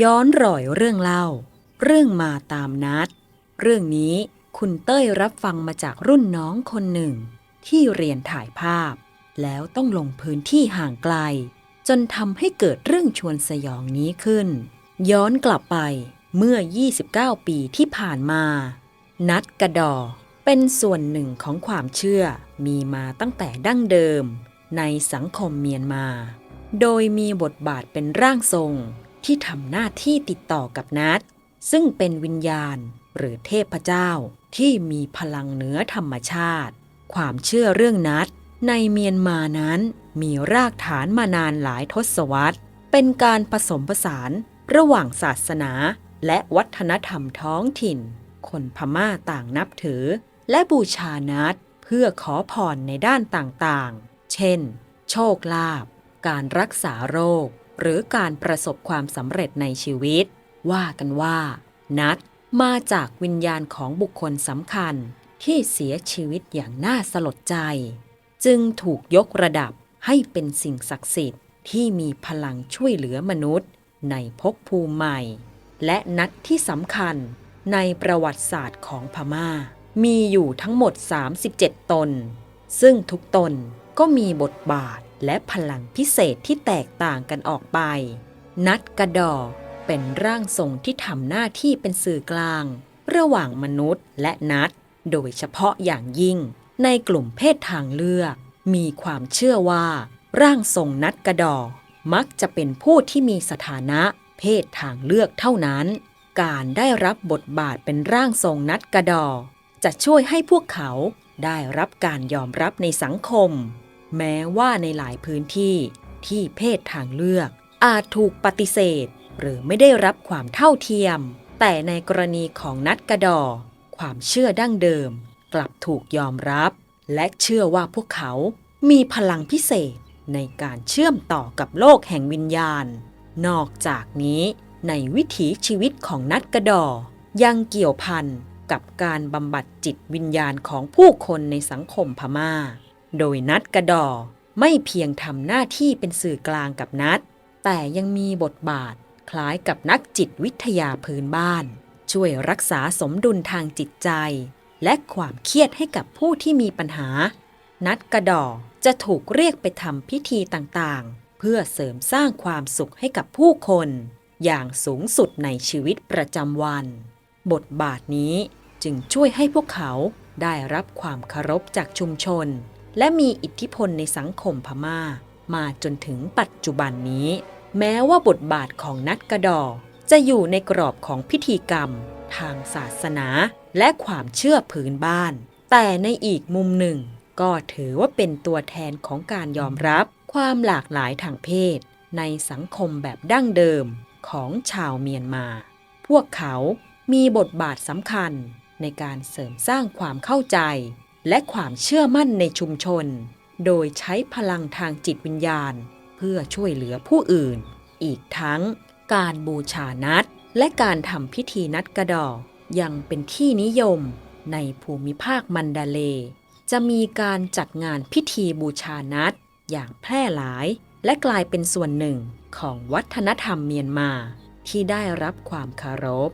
ย้อนรอยเรื่องเล่า เรื่องมาตามนัด เรื่องนี้คุณเต้ยรับฟังมาจากรุ่นน้องคนหนึ่ง ที่เรียนถ่ายภาพ แล้วต้องลงพื้นที่ห่างไกล จนทำให้เกิดเรื่องชวนสยองนี้ขึ้น ย้อนกลับไปเมื่อ 29 ปีที่ผ่านมา นัดกระดอ เป็นส่วนหนึ่งของความเชื่อมีมาตั้งแต่ดั้งเดิม ในสังคมเมียนมา โดยมีบทบาทเป็นร่างทรง ที่ทำหน้าที่ติดต่อกับนัดซึ่งเป็นวิญญาณหรือเทพเจ้าที่มีพลังเหนือธรรมชาติ ความเชื่อเรื่องนัดในเมียนมานั้นมีรากฐานมานานหลายทศวรรษ เป็นการผสมผสานระหว่างศาสนาและวัฒนธรรมท้องถิ่น คนพม่าต่างนับถือ และบูชานัดเพื่อขอพรในด้านต่างๆ เช่น โชคลาภ การรักษาโรค หรือการประสบความสำเร็จในชีวิต ว่ากันว่า นัดมาจากวิญญาณของบุคคลสำคัญที่เสียชีวิตอย่างน่าสลดใจ จึงถูกยกระดับให้เป็นสิ่งศักดิ์สิทธิ์ที่มีพลังช่วยเหลือมนุษย์ ในภพภูมิใหม่ และนัดที่สำคัญในประวัติศาสตร์ของพม่า มีอยู่ทั้งหมด 37 ตน ซึ่งทุกตน ก็มีบทบาทและพลังพิเศษที่แตกต่างกันออกไป นัดกระดอเป็นร่างทรงที่ทำหน้าที่เป็นสื่อกลาง ระหว่างมนุษย์และนัด โดยเฉพาะอย่างยิ่ง ในกลุ่มเพศทางเลือก มีความเชื่อว่า ร่างทรงนัดกระดอมักจะเป็นผู้ที่มีสถานะ เพศทางเลือกเท่านั้น การได้รับบทบาทเป็นร่างทรงนัดกระดอจะช่วยให้พวกเขาได้รับการยอมรับในสังคม แม้ว่าในหลายพื้นที่ที่เพศทางเลือก อาจถูกปฏิเสธ หรือไม่ได้รับความเท่าเทียม แต่ในกรณีของนัดกระดอ ความเชื่อดั้งเดิม กลับถูกยอมรับ และเชื่อว่าพวกเขามีพลังพิเศษในการเชื่อมต่อกับโลกแห่งวิญญาณ นอกจากนี้ในวิถีชีวิตของนัดกระดอ ยังเกี่ยวพันกับการบำบัดจิตวิญญาณของผู้คนในสังคมพม่า โดยนัดกระดอไม่เพียงทำหน้าที่เป็นสื่อกลางกับนัด แต่ยังมีบทบาทคล้ายกับนักจิตวิทยาพื้นบ้าน ช่วยรักษาสมดุลทางจิตใจ และความเครียดให้กับผู้ที่มีปัญหา นัดกระดอจะถูกเรียกไปทำพิธีต่างๆ เพื่อเสริมสร้างความสุขให้กับผู้คน อย่างสูงสุดในชีวิตประจำวัน บทบาทนี้จึงช่วยให้พวกเขาได้รับความเคารพจากชุมชน และมีอิทธิพลในสังคมพม่า มาจนถึงปัจจุบันนี้ แม้ว่าบทบาทของนัดกระดอ จะอยู่ในกรอบของพิธีกรรม ทางศาสนาและความเชื่อพื้นบ้าน แต่ในอีกมุมหนึ่ง ก็ถือว่าเป็นตัวแทนของการยอมรับ ความหลากหลายทางเพศ ในสังคมแบบดั้งเดิมของชาวเมียนมา พวกเขามีบทบาทสำคัญในการเสริมสร้างความเข้าใจ และความเชื่อมั่นในชุมชน โดยใช้พลังทางจิตวิญญาณ เพื่อช่วยเหลือผู้อื่น อีกทั้ง การบูชานัด และการทำพิธีนัดกระดอยังเป็นที่นิยมในภูมิภาคมันดาเล จะมีการจัดงานพิธีบูชานัด อย่างแพร่หลาย และกลายเป็นส่วนหนึ่งของวัฒนธรรมเมียนมา ที่ได้รับความคารพ